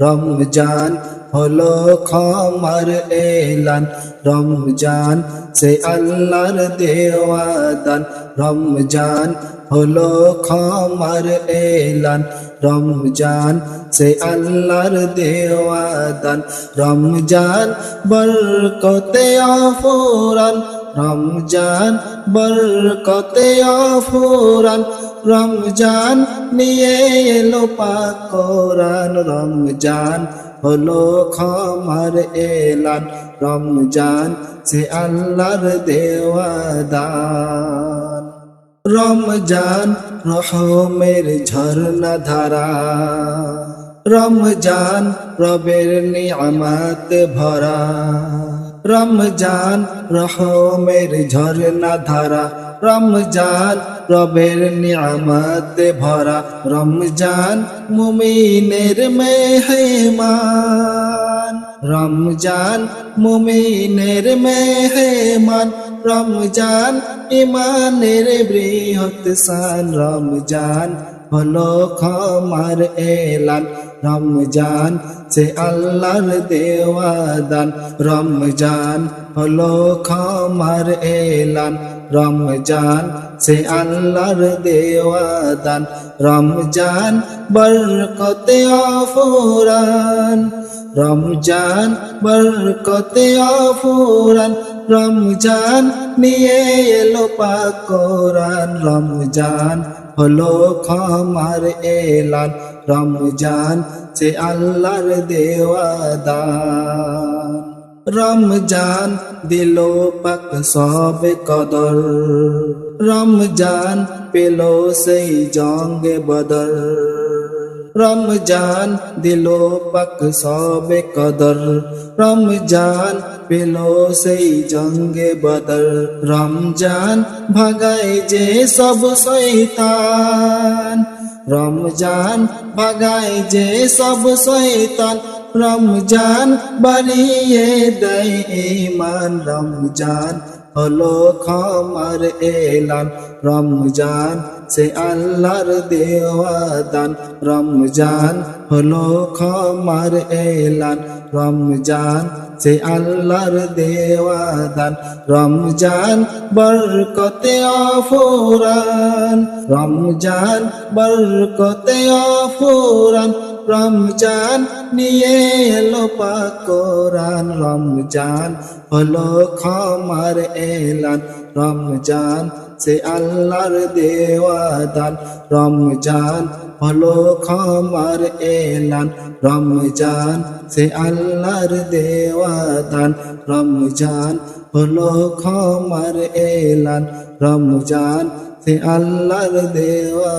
রমজান হলো ক্ষমার এলান। রমজান সে আল্লাহর দেওয়া দান রমজান হলো ক্ষমার এলান। রমজান সে আল্লাহর দেওয়া দান রমজান বরকতে আফুরান রমজান বরকতে আফুরান রমজান নিয়ে এলো পাক কোরআন। রমজান হলো ক্ষমার এলান। রমজান সে আল্লাহর দেওয়া দান রমজান রহমের ঝর্ণা ধারা। রমজান রবের নিয়ামত ভরা। রমজান রহমের ঝর্ণা ধারা। রমজান, রবের নিয়ামত ভরা রমজান, মুমিনের মেহমান। রমজান, মুমিনের মেহমান। রমজান, ইমানের বৃহৎ সান রমজান হলো ক্ষমার এলান। রমজান সে আল্লাহর দেওয়া দান রমজান হলো ক্ষমার এলান। রমজান সে আল্লাহর দেওয়া দান রমজান বরকতে অফুরান। রমজান বরকতে অফুরান। রমজান নিয়ে এলো পাক কোরআন। রমজান হলো ক্ষমার এলান। রমজান, সে আল্লাহর দেওয়া দান রমজান দিল পাক সব কদর। রমজান পেল সেই জঙ্গে বদর। রমজান দিল পাক সব কদর। রমজান পেল সেই জঙ্গে বদর। রমজান ভাগায় যে সব শৈতান রমজান ভাগায় যে সব শৈতান রমজান বাড়িয়ে দেয় ইমান রমজান হলো ক্ষমার এলান রমজান সে আল্লাহর দেওয়া দান রমজান হলো ক্ষমার এলান। রমজান সে আল্লাহর দেওয়া দান রমজান বরকতে অফুরান। রমজান বরকতে অফুরান। রমজান নিয়ে এলো পাক কোরআন। রমজান হলো ক্ষমার এলান। রমজান সে আল্লাহর দেওয়া দান রমজান হলো ক্ষমার এলান। রমজান সে আল্লাহর দেওয়া দান রমজান হলো ক্ষমার এলান। রমজান সে আল্লাহর দেওয়া